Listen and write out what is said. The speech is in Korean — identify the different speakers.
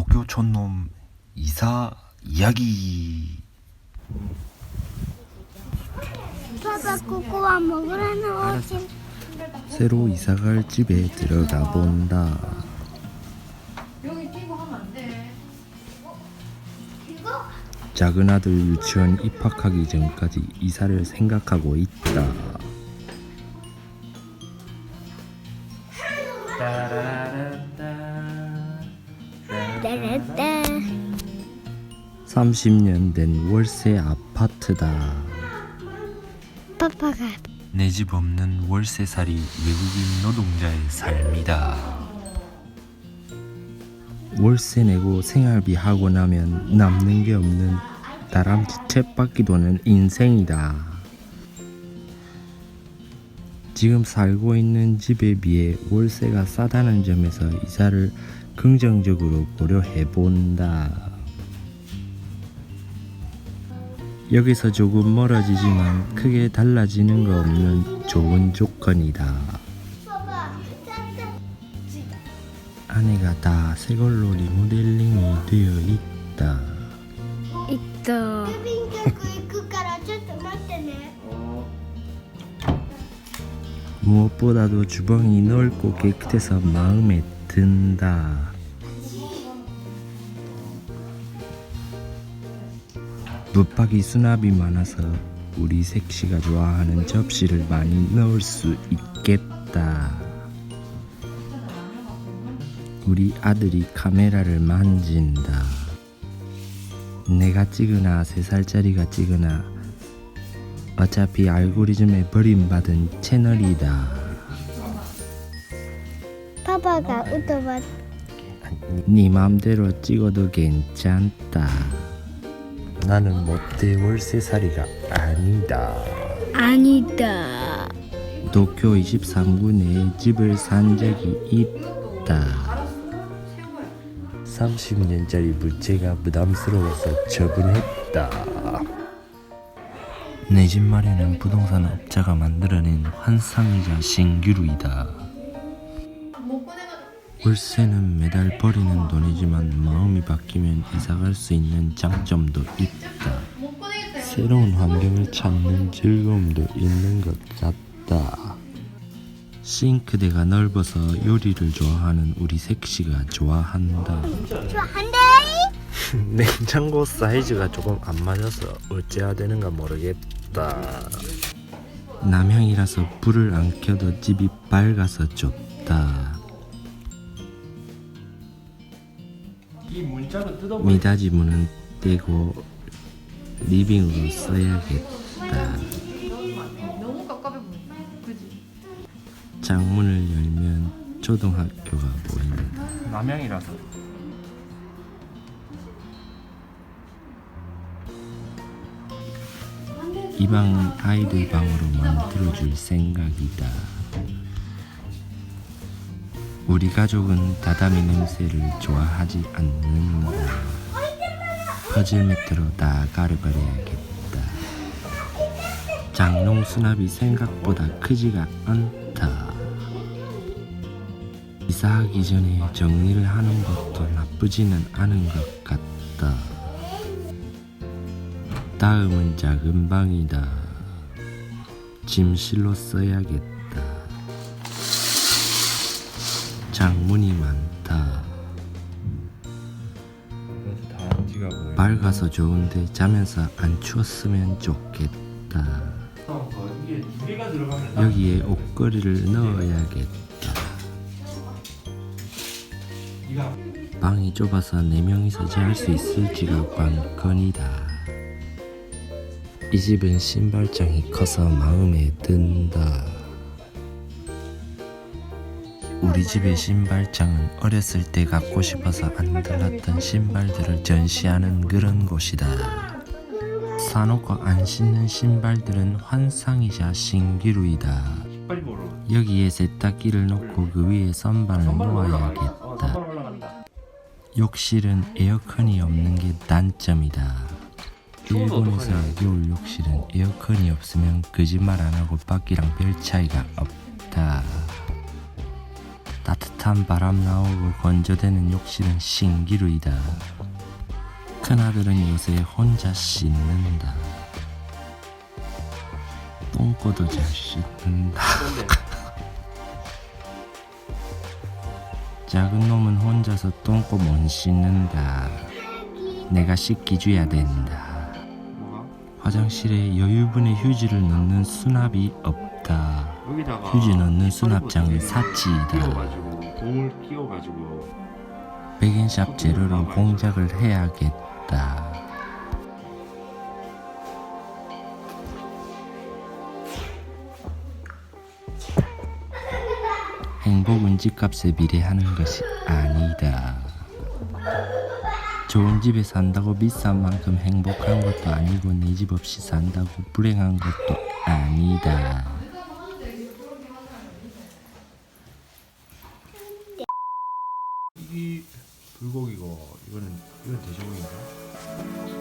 Speaker 1: 도쿄 촌놈 이사 이야기 새로 이사갈 집에 들어가 본다. 작은 아들 유치원 입학하기 전까지 이사를 생각하고 있다. 30년 된 월세 아파트다
Speaker 2: 파파가
Speaker 1: 내 집 없는 월세살이 외국인 노동자의 삶이다. 월세 내고 생활비 하고 나면 남는 게 없는 다람쥐 챗바퀴 도는 인생이다. 지금 살고 있는 집에 비해 월세가 싸다는 점에서 이사를 긍정적으로 고려해 본다. 여기서 조금 멀어지지만 크게 달라지는 거 없는 좋은 조건이다. 안에가 다 새걸로 리모델링이 되어 있다.
Speaker 2: えっと郵便局行くからちょっと待ってね
Speaker 1: 무엇보다도 주방이 넓고 깨끗해서 마음에 든다. 붙박이 수납이 많아서 우리 색시가 좋아하는 접시를 많이 넣을 수 있겠다. 우리 아들이 카메라를 만진다. 내가 찍으나 세 살짜리가 찍으나 어차피 알고리즘에 버림받은 채널이다.
Speaker 2: 파파가 웃어봤.
Speaker 1: 네 맘대로 찍어도 괜찮다. 나는 못돼 월세살이가 아니다.
Speaker 2: 아니다
Speaker 1: 도쿄 23구 내에 집을 산 적이 있다. 30년짜리 물체가 부담스러워서 처분했다. 내 집 마련은 부동산 업자가 만들어낸 환상이자 신기루이다. 월세는 매달 버리는 돈이지만 마음이 바뀌면 이사갈 수 있는 장점도 있다. 새로운 환경을 찾는 즐거움도 있는 것 같다. 싱크대가 넓어서 요리를 좋아하는 우리 색시가 좋아한다.
Speaker 2: ちょ한대
Speaker 1: 냉장고 사이즈가 조금 안 맞아서 어째야 되는가 모르겠다. 남향이라서 불을 안 켜도 집이 밝아서 좋다. 미닫이 문은 떼고 리빙으로 써야겠다.
Speaker 3: 너무 깝깝해 보인다. 그지?
Speaker 1: 창문을 열면 초등학교가 보인다.
Speaker 4: 남양이라서.
Speaker 1: 이 방은 아이들 방으로 만들어줄 생각이다. 우리 가족은 다다미 냄새를 좋아하지 않는다. 퍼즐 매트로 다 가려버려야겠다. 장롱 수납이 생각보다 크지가 않다. 이사하기 전에 정리를 하는 것도 나쁘지는 않은 것 같다. 다음은 작은 방이다. 짐실로 써야겠다. 장문이 많다. 밝아서 좋은데 자면서 안 추웠으면 좋겠다. 여기에 옷걸이를 넣어야겠다.
Speaker 4: 네가
Speaker 1: 방이 좁아서 네 명이서 잘수 있을지가 관건이다. 이 집은 신발장이 커서 마음에 든다. 우리 집의 신발장은 어렸을 때 갖고 싶어서 안 들렀던 신발들을 전시하는 그런 곳이다. 사놓고 안 신는 신발들은 환상이자 신기루이다. 여기에 세탁기를 놓고 그 위에 선반을 놓아야겠다. 욕실은 에어컨이 없는 게 단점이다. 일본에서. 겨울 욕실은 에어컨이 없으면 거짓말 안 하고 밖이랑 별 차이가 없다. 따뜻한 바람 나오고 건조되는 욕실은 신기루이다. 큰아들은 요새 혼자 씻는다. 똥꼬도 잘 씻는다. 작은 놈은 혼자서 똥꼬 못 씻는다. 내가 씻기 줘야 된다.
Speaker 4: 뭐가?
Speaker 1: 화장실에 여유분의 휴지를 넣는 수납이 없다.
Speaker 4: 여기다가
Speaker 1: 휴지 넣는 수납장은
Speaker 4: 끼워가지고
Speaker 1: 사치이다.
Speaker 4: 공을 끼워가지고
Speaker 1: 백인샵 재료로 공작을 해야겠다. 행복은 집값에 비례하는 것이 아니다. 좋은 집에 산다고 비싼 만큼 행복한 것도 아니고 내 집 없이 산다고 불행한 것도 아니다.
Speaker 4: 이 불고기고 이거는 이건 돼지고기인가?